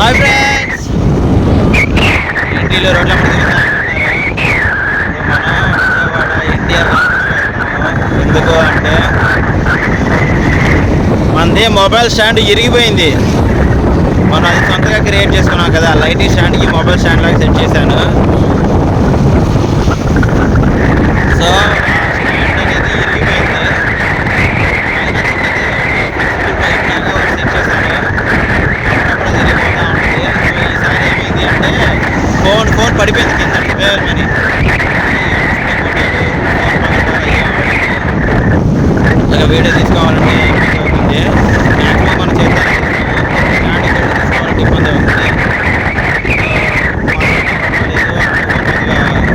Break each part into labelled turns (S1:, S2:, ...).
S1: Hi friends ఇంటిలో రోడ్ల ఎందుకు అంటే మనది మొబైల్ స్టాండ్ ఇరిగిపోయింది. మనం అది సొంతగా క్రియేట్ చేసుకున్నాం కదా లైట్ స్టాండ్కి మొబైల్ స్టాండ్ లాగా సెట్ చేశాను సో స్టాండ్ అనేది ఇరిగిపోయింది పైన చిన్నది flexible pipe లాగా ఒకటి సెట్ చేశాను అప్పుడు అది ఇరిగిపోతా ఉంటుంది సో ఈసారి ఏమైంది అంటే ఫోన్ ఫోన్ పడిపోయింది కింద వేర్ మనీ ఇక వీడియో తీసుకోవాలంటే ఇబ్బంది అవుతుంది మ్యాక్సిమం మనం చేస్తాం స్టాండ్ ఇక్కడ తీసుకోవాలంటే ఇబ్బంది అవుతుంది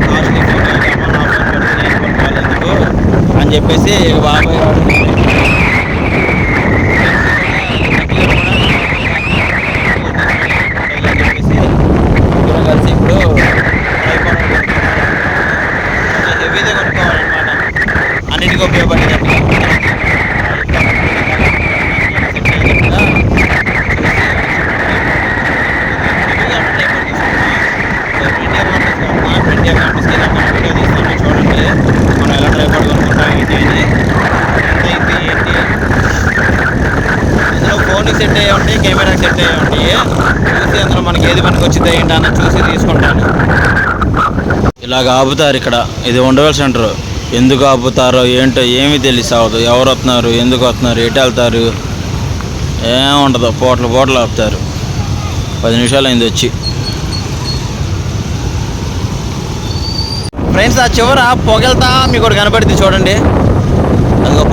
S1: కాస్ట్లీ ఫోన్ మన ఫోన్ అని చెప్పేసి బాబాయ్ వాడు అని చెప్పేసి ఇద్దరం కలిసి ఇప్పుడు హెవీదే కొనుక్కోవాలన్నమాట అన్నిటికీ ఉపయోగపడేటట్టు చూడండి మనం ఎలా ట్రైపాడ్ కొనుక్కుంటాం ఏంటి అని ఎంత అయింది ఏంటి ఇందులో ఫోన్ సెట్ అయ్యి సెట్ అయ్యి ఉంటాయి చూసి అందులో మనకి ఏది పనికి వచ్చింది ఏంటి చూసి తీసుకుంటాను. ఇలాగ ఆపుతారు ఇక్కడ. ఇది ఉండవల్ సెంటర్. ఎందుకు ఆపుతారో ఏంటో ఏమీ తెలిసి అవ్వదు. ఎవరు వస్తున్నారు? ఎందుకు వస్తున్నారు? ఎటు వెళ్తారు? ఏం ఉండదు. పోట్ల పోట్లు ఆపుతారు. పది నిమిషాలు అయింది వచ్చి. ఫ్రెండ్స్ ఆ చివర పొగెళ్తా మీకు కనపడుతుంది చూడండి.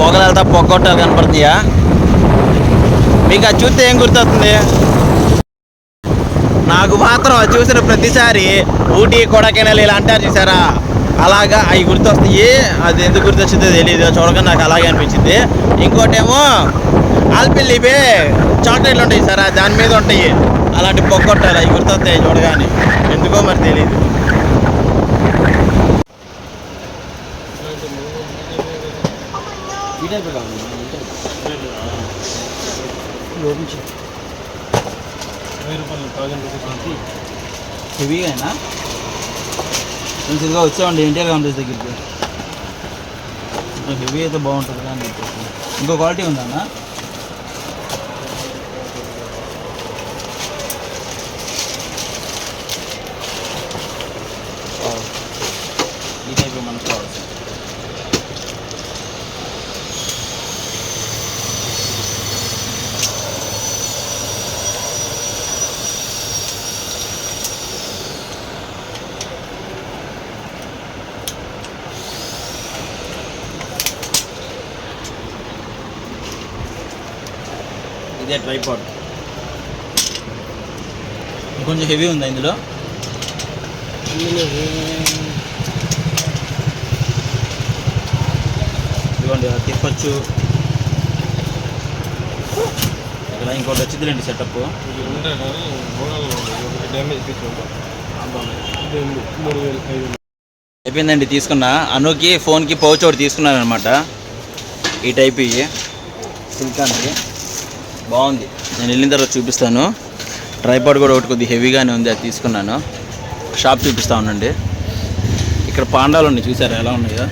S1: పొగలు వెళ్తా పొగొట్టాలు కనపడుతుందియా. మీకు అది చూస్తే ఏం గుర్తొస్తుంది? నాకు మాత్రం అది చూసిన ప్రతిసారి ఊటీ కొడకెనల్ ఇలా అంటారు చూసారా? అలాగా అవి గుర్తొస్తాయి. అది ఎందుకు గుర్తొచ్చిందో తెలియదు చూడగానే నాకు అలాగే అనిపించింది. ఇంకోటేమో ఆల్పిల్లివే చాక్లెట్లు ఉంటాయి సార్ దాని మీద ఉంటాయి. అలాంటి పొక్కొట్టాలి అవి గుర్తొస్తాయి చూడగానే. ఎందుకో మరి తెలియదు హెవీగా మంచిగా వచ్చామండి ఎన్టీఆర్ కౌంటర్స్ దగ్గరికి. హెవీ అయితే బాగుంటుంది కానీ ఇంకో క్వాలిటీ ఉందన్న ఈ టైప్ మనకు కావాల్సింది ఇదే ట్రైపాడ్ కొంచెం హెవీ ఉందా ఇందులో? ఇదిగోండి తిప్పచ్చు. ఇక్కడ ఇంకోటి వచ్చిందిలేండి సెటప్ అయిపోయిందండి తీసుకున్నా. అనుకి ఫోన్కి పౌచ్ ఒకటి తీసుకున్నాను అనమాట ఈ టైప్ ఇవి. సిల్కాన్కి బాగుంది. నేను వెళ్ళిన తర్వాత చూపిస్తాను. ట్రైపాడ్ కూడా ఒకటి కొద్దిగా హెవీగానే ఉంది అది తీసుకున్నాను. షాప్ చూపిస్తా ఉండండి. ఇక్కడ పాండాలు ఉన్నాయి చూసారా ఎలా ఉన్నాయో?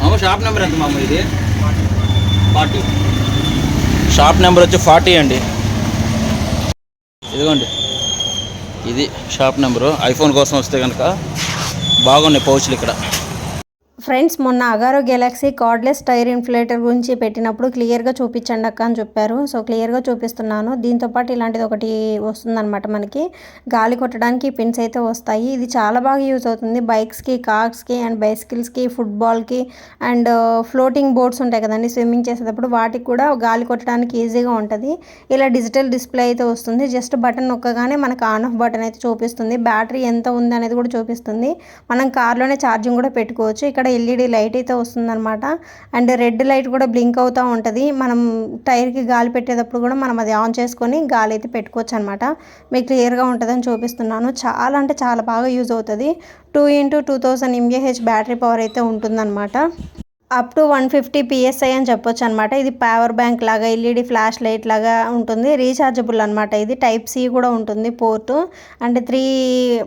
S1: మామ షాప్ నెంబర్ ఎంత మామ ఇది? ఫార్టీ షాప్ నెంబర్ వచ్చి ఫార్టీ అండి. ఇదిగోండి. ఇది షాప్ నెంబరు ఐఫోన్ కోసం వస్తే కనుక బాగున్నాయి పౌచ్లు ఇక్కడ.
S2: ఫ్రెండ్స్ మొన్న Agaro galaxy cordless tyre inflator గురించి పెట్టినప్పుడు క్లియర్గా చూపించండి అక్క అని చెప్పారు. సో క్లియర్గా చూపిస్తున్నాను. దీంతోపాటు ఇలాంటిది ఒకటి వస్తుందన్నమాట మనకి. గాలి కొట్టడానికి పిన్స్ అయితే వస్తాయి. ఇది చాలా బాగా యూజ్ అవుతుంది. బైక్స్కి కార్స్కి అండ్ బైసికల్స్కి ఫుట్బాల్కి అండ్ ఫ్లోటింగ్ బోర్డ్స్ ఉంటాయి కదండి స్విమ్మింగ్ చేసేటప్పుడు వాటికి కూడా గాలి కొట్టడానికి ఈజీగా ఉంటుంది. ఇలా డిజిటల్ డిస్ప్లే అయితే వస్తుంది. జస్ట్ బటన్ నొక్కగానే మనకు ఆన్ ఆఫ్ బటన్ అయితే చూపిస్తుంది. బ్యాటరీ ఎంత ఉంది అనేది కూడా చూపిస్తుంది. మనం కార్లోనే ఛార్జింగ్ కూడా పెట్టుకోవచ్చు. ఇక్కడ ఎల్ఈడి లైట్ అయితే వస్తుందన్నమాట. అండ్ రెడ్ లైట్ కూడా బ్లింక్ అవుతూ ఉంటుంది. మనం టైర్కి గాలి పెట్టేటప్పుడు కూడా మనం అది ఆన్ చేసుకొని గాలి అయితే పెట్టుకోవచ్చు అనమాట మీకు క్లియర్గా ఉంటుందని చూపిస్తున్నాను. చాలా అంటే చాలా బాగా యూజ్ అవుతుంది. Two into two thousand mAh battery power అయితే ఉంటుందన్నమాట. Up to one fifty PSI అని చెప్పొచ్చు అనమాట ఇది పవర్ బ్యాంక్ లాగా ఎల్ఈడి ఫ్లాష్ లైట్ లాగా ఉంటుంది. రీఛార్జబుల్ అనమాట ఇది. టైప్ సి కూడా ఉంటుంది పోర్టు. అంటే త్రీ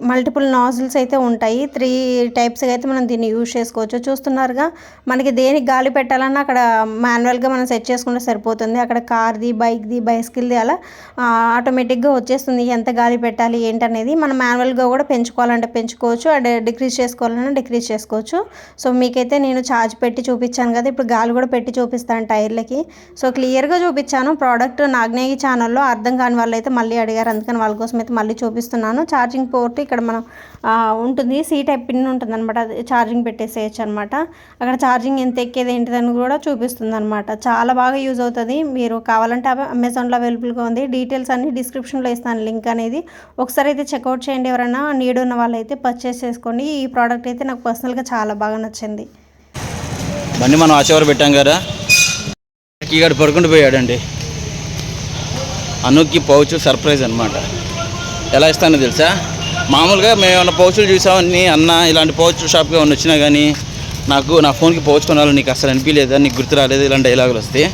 S2: మల్టిపుల్ నాజిల్స్ అయితే ఉంటాయి. త్రీ టైప్స్గా అయితే మనం దీన్ని యూజ్ చేసుకోవచ్చు. చూస్తున్నారుగా మనకి దేనికి గాలి పెట్టాలన్నా అక్కడ మాన్యువల్గా మనం సెట్ చేసుకుంటే సరిపోతుంది. అక్కడ కార్ది బైక్ది బైస్కిల్ది అలా ఆటోమేటిక్గా వచ్చేస్తుంది. ఎంత గాలి పెట్టాలి ఏంటనేది మనం మాన్యువల్గా కూడా పెంచుకోవాలంటే పెంచుకోవచ్చు. అండ్ డిక్రీజ్ చేసుకోవాలన్నా డిక్రీజ్ చేసుకోవచ్చు. సో మీకైతే నేను ఛార్జ్ పెట్టి చూపించాను కదా ఇప్పుడు గాలి కూడా పెట్టి చూపిస్తాను టైర్లకి. సో క్లియర్గా చూపించాను. ప్రోడక్ట్ నాగ్నేయి ఛానల్లో అర్థం కాని వాళ్ళు అయితే మళ్ళీ అడిగారు. అందుకని వాళ్ళ కోసం అయితే మళ్ళీ చూపిస్తున్నాను. ఛార్జింగ్ పోర్ట్ ఇక్కడ మనం ఉంటుంది. సీ టైప్ పిన్ ఉంటుంది అనమాట ఛార్జింగ్ పెట్టేసేయచ్చు అనమాట అక్కడ ఛార్జింగ్ ఎంత ఎక్కేది ఏంటిదని కూడా చూపిస్తుంది అనమాట చాలా బాగా యూజ్ అవుతుంది. మీరు కావాలంటే అవి అమెజాన్లో అవైలబుల్గా ఉంది. డీటెయిల్స్ అన్ని డిస్క్రిప్షన్లో ఇస్తాను లింక్ అనేది. ఒకసారి అయితే చెక్అవుట్ చేయండి ఎవరైనా. నీడ్ ఉన్న వాళ్ళు అయితే పర్చేస్ చేసుకోండి. ఈ ప్రోడక్ట్ అయితే నాకు పర్సనల్గా చాలా బాగా నచ్చింది.
S1: బండి మనం ఆచేవారు పెట్టాం కదా. ఇక్కడ పడుకుంటూ పోయాడండి. అనుక్కి పౌచ్ సర్ప్రైజ్ అనమాట ఎలా ఇస్తానో తెలుసా? మామూలుగా మేము ఏమైనా పౌచులు చూసామని అన్న ఇలాంటి పౌచ్ షాప్కి ఏమైనా వచ్చినా కానీ నాకు నా ఫోన్కి పౌచ్ కొనాలని నీకు అసలు అనిపించలేదా నీకు గుర్తు రాలేదు? ఇలాంటి డైలాగులు వస్తాయి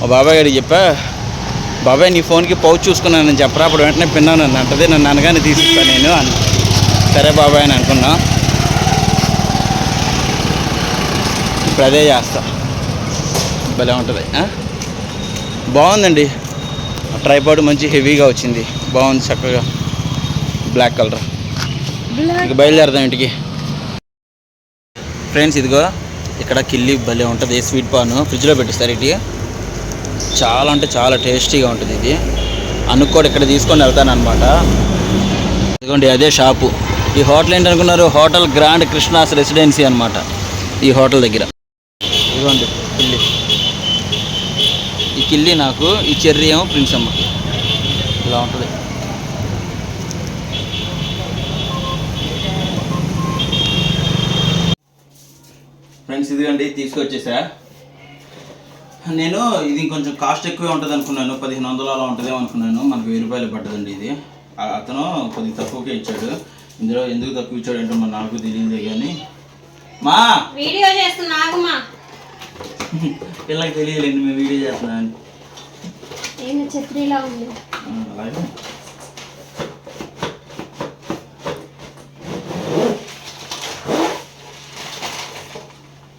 S1: మా బాబాయ్ గారికి చెప్పా బాబాయ్ నీ ఫోన్కి పౌచ్ చూసుకున్నానని చెప్పరా? అప్పుడు వెంటనే పిన్నాను నన్ను అంటది. నన్ను అనగానే తీసిస్తాను నేను అని. సరే బాబాయ్ అని అనుకున్నా. ఇప్పుడు అదే చేస్తా. భలే ఉంటుంది? బాగుందండి. ట్రైపాడ్ మంచి హెవీగా వచ్చింది. బాగుంది చక్కగా. బ్లాక్ కలర్ ఇక బయలుదేరదాం ఇంటికి. ఫ్రెండ్స్ ఇదిగో ఇక్కడ కిల్లి భలే ఉంటుంది. స్వీట్ పాన్ ఫ్రిడ్జ్లో పెట్టిస్తారు ఇటు చాలా అంటే చాలా టేస్టీగా ఉంటుంది ఇది. అనుకోడు ఇక్కడ తీసుకొని వెళ్తాను అనమాట ఇదిగోండి అదే షాపు ఈ హోటల్ ఏంటనుకున్నారు హోటల్ గ్రాండ్ కృష్ణాస్ రెసిడెన్సీ అనమాట ఈ హోటల్ దగ్గర. ఈ కిల్లి నాకు ఈ చెర్రీ ఏమో ప్రిన్స్ అమ్మకి ఇలా ఉంటుంది. ఫ్రెండ్స్ ఇదిగండి తీసుకొచ్చేసా. నేను ఇది కొంచెం కాస్ట్ ఎక్కువే ఉంటుంది అనుకున్నాను. పదిహేను వందలు అలా ఉంటుందేమో అనుకున్నాను. మనకు వెయ్యి రూపాయలు పడ్డదండి ఇది. ఆ- అతను కొద్దిగా తక్కువకే ఇచ్చాడు. ఇందులో ఎందుకు తక్కువ ఇచ్చాడు అంటే మన నాకు తెలియదే కానీ. మా!
S2: వీడియో చేస్తున్నా
S1: పిల్లకి తెలియలేండి మేము వీడియో చేస్తున్నాను
S2: ఛత్రిలా ఉంది?
S1: అలాగే.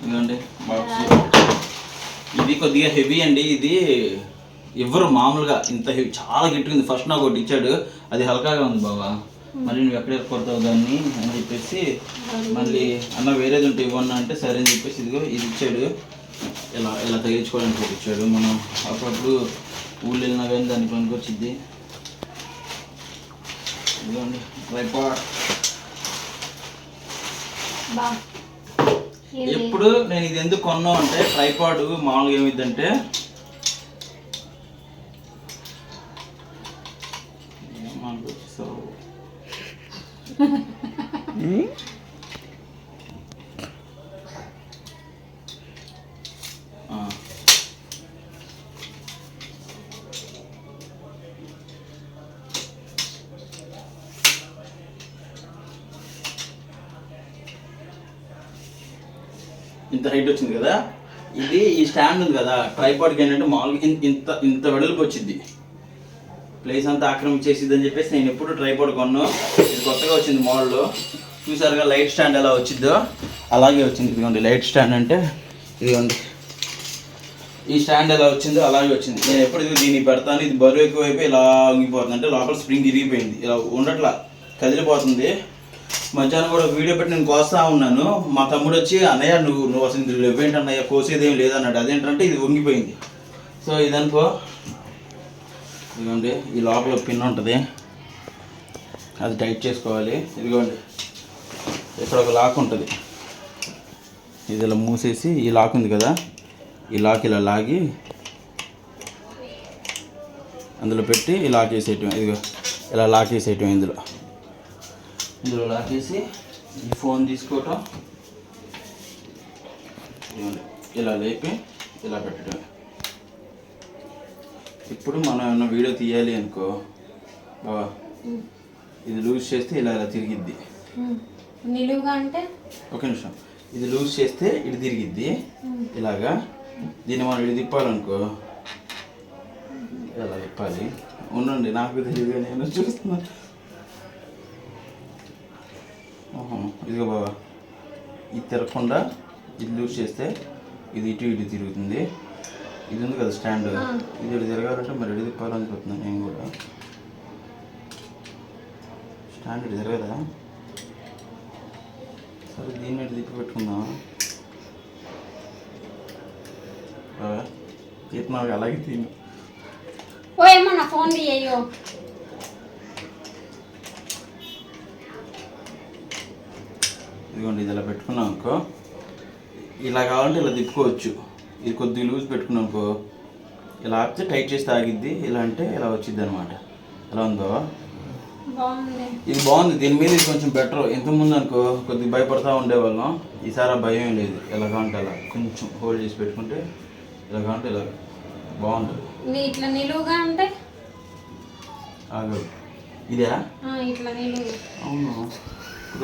S1: ఇదిగోండి బాక్స్ ఇది కొద్దిగా హెవీ అండి ఇది ఎవరు మామూలుగా ఇంత హెవీ చాలా గట్టిగా ఉంది. ఫస్ట్ నాకు ఒకటి ఇచ్చాడు అది హల్కాగా ఉంది బాబా మళ్ళీ నువ్వు ఎక్కడ కొడతావు దాన్ని అని చెప్పేసి మళ్ళీ అన్న వేరేది ఉంటే ఇవ్వన్నా అంటే సరే అని చెప్పేసి ఇదిగో ఇది ఇచ్చాడు. ఇలా ఇలా తగిలించుకోవడానికి ఒకటి ఇచ్చాడు మనం అప్పుడప్పుడు ఊళ్ళో వెళ్ళినా కానీ దాన్ని పనికొచ్చిద్ది ఇదిగోండి ట్రైపాడ్ ఎప్పుడు నేను ఇది ఎందుకు కొన్నాం అంటే ట్రైపాడ్ మామూలుగా ఏమిద్దంటే ఇంత హైట్ వచ్చింది కదా? ఇది ఈ స్టాండ్ ఉంది కదా. ట్రైపాడ్కి ఏంటంటే మామూలుగా ఇంత ఇంత వెడల్పు వచ్చింది. ప్లేస్ అంతా ఆక్రమించేసిద్ది అని చెప్పేసి నేను ఎప్పుడు ట్రైపాడ్ కొన్నాను ఇది కొత్తగా వచ్చింది మోడల్లో చూసారుగా లైట్ స్టాండ్ ఎలా వచ్చిందో అలాగే వచ్చింది. ఇదిగోండి లైట్ స్టాండ్ అంటే ఇదిగోండి. ఈ స్టాండ్ ఎలా వచ్చిందో అలాగే వచ్చింది. నేను ఎప్పుడు దీన్ని పెడతాను. ఇది బరువు ఎక్కువైపోయి ఇలా ఉంగిపోతుంది అంటే లోపల స్ప్రింగ్ ఇరిగిపోయింది. ఇలా ఉండట్లా. కదిలిపోతుంది. మధ్యాహ్నం కూడా వీడియో పెట్టి నేను కోస్తా ఉన్నాను. మా తమ్ముడు వచ్చి అన్నయ్య నువ్వు నువ్వు అసలు ఇందులో ఇవ్వేంటి కోసేది ఏం లేదన్నాడు. అదేంటంటే ఇది వంగిపోయింది. సో ఇదనుకో. ఇదిగోండి ఈ లోపల పిన్ ఉంటుంది. అది టైట్ చేసుకోవాలి. ఇదిగోండి ఇక్కడ ఒక లాక్ ఉంటుంది. ఇది ఇలా మూసేసి ఈ లాక్ ఉంది కదా ఈ లాక్ ఇలా లాగి అందులో పెట్టి ఈ లాక్ వేసేయటం. ఇదిగో ఇలా లాక్ వేసేయటం ఇందులో. ఇందులో లాక్ వేసి ఈ ఫోన్ తీసుకోవటం. ఇలా లేపి ఇలా పెట్టడం. ఇప్పుడు మనం ఏమన్నా వీడియో తీయాలి అనుకో బావా ఇది లూజ్ చేస్తే ఇలా ఇలా తిరిగిద్ది.
S2: నిలువుగా అంటే?
S1: ఒక నిమిషం. ఇది లూజ్ చేస్తే ఇటు తిరిగిద్ది. ఇలాగా దీన్ని మనం ఇటు తిప్పాలనుకో ఇలా తిప్పాలి. ఉండండి నాకు తెలియదు నేను చూస్తున్నా. ఆహా, ఇదిగో బాబా. ఇది తిరగకుండా ఇది లూజ్ చేస్తే ఇది ఇటు ఇటు తిరుగుతుంది. ఇది ఉంది కదా స్టాండ్ ఇది ఇటు తిరగాలంటే మరి ఇటు తిప్పాలనుకుంటున్నాను నేను కూడా. స్టాండ్ ఇటు తిరగదా? సరే దీన్ని ఇటు తిప్పి పెట్టుకుందాం తీస్తున్నావు అలాగే తిను
S3: ఓ ఫోన్ తీయో
S1: ఇదిగోండి ఇది ఇలా పెట్టుకున్నాం అనుకో. ఇలా కావాలంటే ఇలా తిప్పుకోవచ్చు. ఇది కొద్దిగా లూజ్ పెట్టుకున్నాం అనుకో. ఇలా ఆపితే టైట్ చేసి తాగిద్ది ఇలా అంటే ఇలా వచ్చిద్ది అనమాట ఎలా ఉందో? ఇది బాగుంది దీని మీద ఇది కొంచెం బెటర్ ఇంతకుముందు అనుకో కొద్దిగా భయపడతా ఉండేవాళ్ళం. ఈసారి ఆ భయం ఏం లేదు. ఎలా కావాలంటే అలా. కొంచెం హోల్డ్ చేసి పెట్టుకుంటే ఇలా కావాలంటే ఇలా బాగుంటుంది.
S3: ఇది ఇట్లా నిలువుగా అంటే
S1: ఇదే
S3: ఇట్లా నిలువు.
S1: అవును?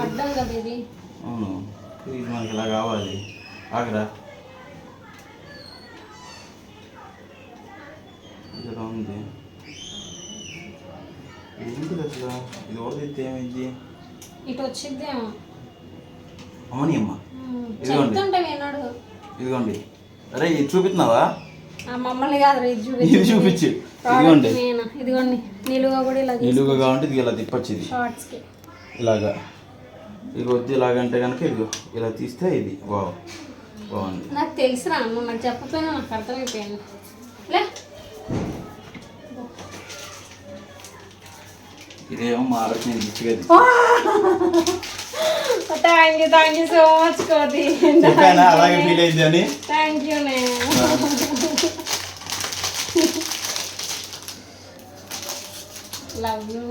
S3: అడ్డం కదా ఇది.
S1: అవును. ఇది మనకి ఇలా కావాలి. ఆగరా. ఇది ఎలా ఉంది? ఏంటిది అసలు? ఇది ఓడితే ఏమైంది?
S3: ఇటు వచ్చిద్దేమో
S1: అవుని అమ్మ. ఇదిగోండి. ఇదిగోండి. అరే ఇది చూపిస్తున్నావా?
S3: మమ్మల్ని కాదు ఇది చూపించు.
S1: ఇదిగోండి.
S3: ఇదిగోండి నిలువుగా కూడా ఇలా
S1: నిలువుగా కావాలంటే ఇది ఇలా తిప్పచ్చు ఇది ఇలాగా. ఇది వద్దు ఇలాగంటే కనుక ఇది ఇలా తీస్తే ఇది. బాగు బాగుంది.
S3: నాకు తెలుసురా నువ్వు నాకు చెప్పకపోయినా నాకు అర్థమైపోయింది. లే.
S1: ఇదేమో మా ఆలోచన గిచ్చిగా
S3: thank you thank you so much కోతి.
S1: చెప్పానా? అలాగే ఫీల్ అయింది అని?
S3: థ్యాంక్ యూ నేను లవ్ యూ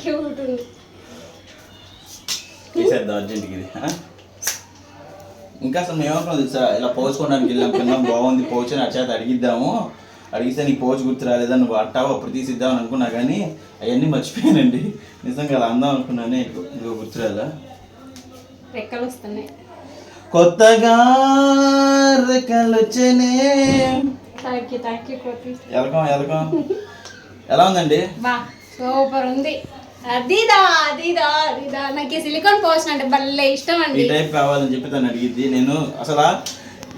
S3: క్యూట్ ఉంది
S1: చేసేద్దాం అర్జెంట్కి ఇది ఆ? ఇంకా అసలు మేము ఏమనుకున్నాం తెలుసా? ఇలా పోసుకోవడానికి వెళ్ళాం కింద బాగుంది పోచు అని అచ్చేత అడిగిద్దాము. అడిగితే నీకు పోచు గుర్తు రాలేదా? నువ్వు అట్టావు అప్పుడు తీసిద్దాం అనుకున్నా కానీ అవన్నీ మర్చిపోయానండి. నిజంగా అలా అందాం అనుకున్నానే ఇదిగో గుర్తు రాదా
S3: రెక్కలు వస్తున్నాయి.
S1: కొత్తగా
S3: యూ కోతి.
S1: ఎలకం ఎలకం. ఎలా ఉందండి?
S3: సూపర్ ఉంది. అదిదా అదిదా అదిదా. నాకు ఈ సిలికాన్ పోషన్ అంటే భలే ఇష్టం
S1: ఈ
S3: అండి
S1: టైప్ కావాలని చెప్పి తను అడిగిద్ది. నేను అసలు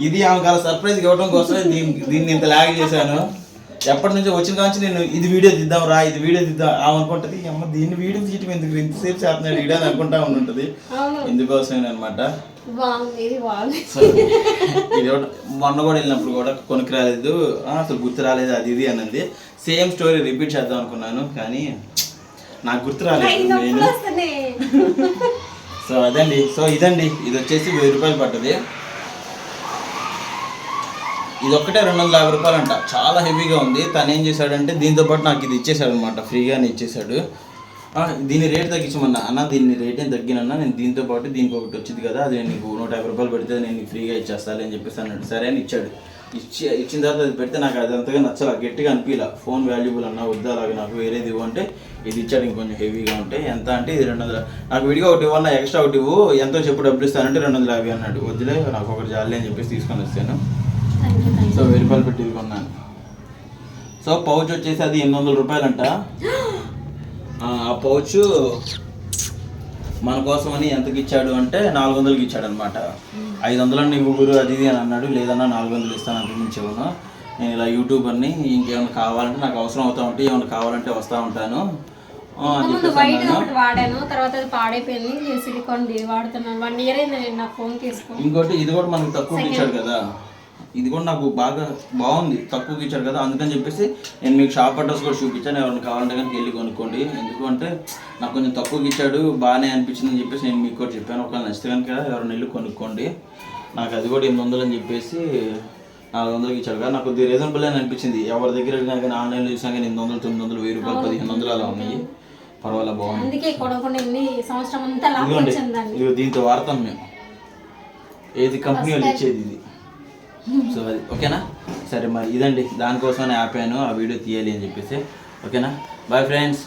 S1: ఇది ఆమె కాల సర్ప్రైజ్ ఇవ్వడం కోసమే దీన్ని దీన్ని ఇంత లాగ్ చేశాను. ఎప్పటి నుంచో వచ్చిన కాంచి నేను ఇది వీడియో తీద్దాం రా ఇది వీడియో తీద్దాం ఆమె అనుకుంటది. అమ్మ దీన్ని వీడియో తీయటం ఎందుకు? ఇంతసేపు చేస్తున్నాడు వీడియో అని అనుకుంటా ఉంటుంటది
S3: అవును.
S1: ఇందుకోసమే అనమాట
S3: బాగుంది ఇది బాగుంది
S1: సో ఇది ఒకటి మొన్న కూడా వెళ్ళినప్పుడు కూడా కొనుక్కు రాలేదు. ఆ, అసలు గుర్తు రాలేదు అది ఇది అన్నది. సేమ్ స్టోరీ రిపీట్ చేద్దాం అనుకున్నాను కానీ నాకు గుర్తు రాలేదు సో అదండి సో ఇదండి ఇది వచ్చేసి వెయ్యి రూపాయలు పట్టది ఇది ఒక్కటే రెండు వందల యాభై రూపాయలు అంట చాలా హెవీగా ఉంది. తను ఏం చేశాడంటే దీంతో పాటు నాకు ఇది ఇచ్చేసాడు అనమాట ఫ్రీగానే ఇచ్చేసాడు దీని రేట్ తగ్గించమన్నా. అన్న దీని రేట్ ఏం తగ్గినన్నా నేను దీంతో పాటు దీనికి ఒకటి వచ్చింది కదా అది నేను నీకు నూట యాభై రూపాయలు పెడితే నేను ఫ్రీగా ఇచ్చేస్తాను అని చెప్పేసి అన్నాడు సరే అని ఇచ్చాడు. ఇచ్చి ఇచ్చిన తర్వాత అది పెడితే నాకు అది అంతగా నచ్చల గట్టిగా అనిపించలే ఫోన్ వాల్యుబుల్ అన్న వద్దా అలాగే నాకు వేరేది ఇవ్వు అంటే ఇది ఇచ్చాడు ఇంకొంచెం హెవీగా ఉంటే ఎంత అంటే ఇది రెండు వందల. నాకు విడిగా ఒకటి ఇవ్వన్నా ఎక్స్ట్రా ఒకటి ఇవ్వు ఎంతో చెప్పు డబ్బులు ఇస్తానంటే రెండు వందల యాభై అన్నాడు. వద్దులే నాకు ఒకటి జాలి అని చెప్పేసి తీసుకొని వస్తాను సో వెయ్యి రూపాయలు పెట్టి కొన్నాను. సో పౌచ్ వచ్చేసి అది ఎనిమిది వందల రూపాయలంట. ఆ పౌచ్ మన కోసం అని ఎంతకి ఇచ్చాడు అంటే నాలుగు వందలకి ఇచ్చాడు అనమాట ఐదు వందలు ఊరు అది ఇది అని అన్నాడు. లేదన్నా నాలుగు వందలు ఇస్తాను అంతకు మించి ఇవ్వను. నేను ఇలా యూట్యూబర్ని ఇంకేమైనా కావాలంటే నాకు అవసరం అవుతా ఉంటే ఏమైనా కావాలంటే వస్తూ ఉంటాను.
S3: ముందు వైట్ ఒకటి వాడాను తర్వాత అది పాడైపోయింది. సిలికాన్ ఇది వాడుతున్నాను. వన్ ఇయర్ అయింది నేను నా ఫోన్ తీసుకుని.
S1: ఇంకోటి ఇది కూడా మనకు తక్కువకి ఇచ్చాడు కదా. ఇది కూడా నాకు బాగా బాగుంది. తక్కువకి ఇచ్చాడు కదా అందుకని చెప్పేసి నేను మీకు షాప్ అడ్రస్ కూడా చూపించాను. ఎవరైనా కావాలంటే కనుక వెళ్ళి కొనుక్కోండి. ఎందుకు అంటే నాకు కొంచెం తక్కువకి ఇచ్చాడు బాగానే అనిపించింది అని చెప్పేసి నేను మీకు కూడా చెప్పాను. ఒకవేళ నచ్చితే కనుక ఎవరైనా వెళ్ళి కొనుక్కోండి. నాకు అది కూడా ఎనిమిది వందలు అని చెప్పేసి నాలుగు వందలకి ఇచ్చాడు. కదా నాకు కొద్దిగా రీజనబుల్ అని అనిపించింది. ఎవరి దగ్గర వెళ్ళినా కానీ ఆన్లైన్లో చూసినా కానీ ఎనిమిది వందలు తొమ్మిది వందలు వెయ్యి రూపాయలు పదిహేను వందలు అలా ఉన్నాయి. పర్వాలేదు బాగుంది.
S3: అందుకే కొనకుండా సంవత్సరం అంతా
S1: దీంతో వాడతాం మేము. ఏది కంపెనీ వాళ్ళు ఇచ్చేది ఇది. సో అది ఓకేనా? సరే మరి ఇదండి. దానికోసమనే ఆపాను ఆ వీడియో తీయాలి అని చెప్పేసి. ఓకేనా? బాయ్ ఫ్రెండ్స్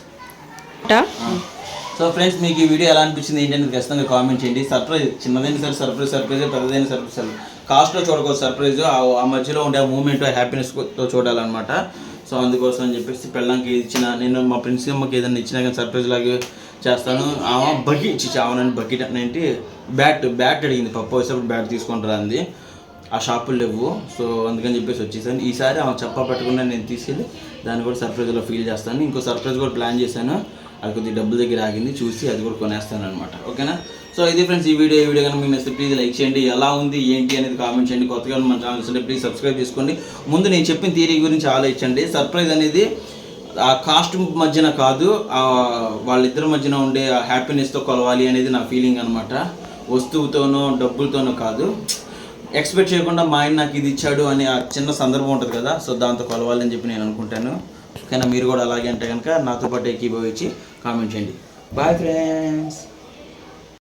S1: సో ఫ్రెండ్స్ మీకు ఈ వీడియో ఎలా అనిపించింది ఏంటనేది ఖచ్చితంగా కామెంట్ చేయండి. సర్ప్రైజ్ చిన్నదైన సరే సర్ప్రైజ్ సర్ప్రైజ్ పెద్దదైన సర్ప్రైజ్ కాస్ట్లో చూడకూడదు సర్ప్రైజ్ ఆ మధ్యలో ఉండే మూమెంట్ హ్యాపీనెస్తో చూడాలన్నమాట. సో అందుకోసం అని చెప్పేసి పెళ్ళంకి ఇచ్చిన నేను మా ప్రిన్సి అమ్మకి ఏదైనా ఇచ్చినా కానీ సర్ప్రైజ్ లాగా చేస్తాను. ఆమె బకెట్ ఇచ్చి ఆమె బకెట్ ఏంటి బ్యాట్ బ్యాట్ అడిగింది. పప్పు వచ్చేటప్పుడు బ్యాట్ తీసుకుంటారా అంది. ఆ షాపులు లేవు. సో అందుకని చెప్పేసి వచ్చేసాను. ఈసారి ఆమె చెప్పా పెట్టకుండా నేను తీసుకెళ్ళి దాన్ని కూడా సర్ప్రైజ్లో ఫీల్ చేస్తాను. ఇంకో సర్ప్రైజ్ కూడా ప్లాన్ చేశాను. అది కొద్దిగా డబ్బుల దగ్గర ఆగింది. చూసి అది కూడా కొనేస్తాను అనమాట ఓకేనా? సో ఇది ఫ్రెండ్స్ ఈ వీడియో. ఈ వీడియో కనుక మీకు నచ్చితే ప్లీజ్ లైక్ చేయండి. ఎలా ఉంది? ఏంటి అనేది కామెంట్ చేయండి. కొత్తగా మన ఛానల్స్ ఉంటే ప్లీజ్ సబ్స్క్రైబ్ చేసుకోండి. ముందు నేను చెప్పిన థియరీ గురించి ఆలోచించండి. సర్ప్రైజ్ అనేది ఆ కాస్ట్ మధ్యన కాదు. వాళ్ళిద్దరి మధ్యన ఉండే ఆ హ్యాపీనెస్తో కొలవాలి అనేది నా ఫీలింగ్ అనమాట వస్తువుతోనో డబ్బులతోనో కాదు. ఎక్స్పెక్ట్ చేయకుండా మా ఆయన నాకు ఇది ఇచ్చాడు అనే ఆ చిన్న సందర్భం ఉంటుంది కదా సో దాంతో కొలవాలని చెప్పి నేను అనుకుంటాను. ఓకేనా? మీరు కూడా అలాగే అంటే కనుక నాతో పాటు ఎక్కిపోయి కామెంట్ చేయండి. Boy friends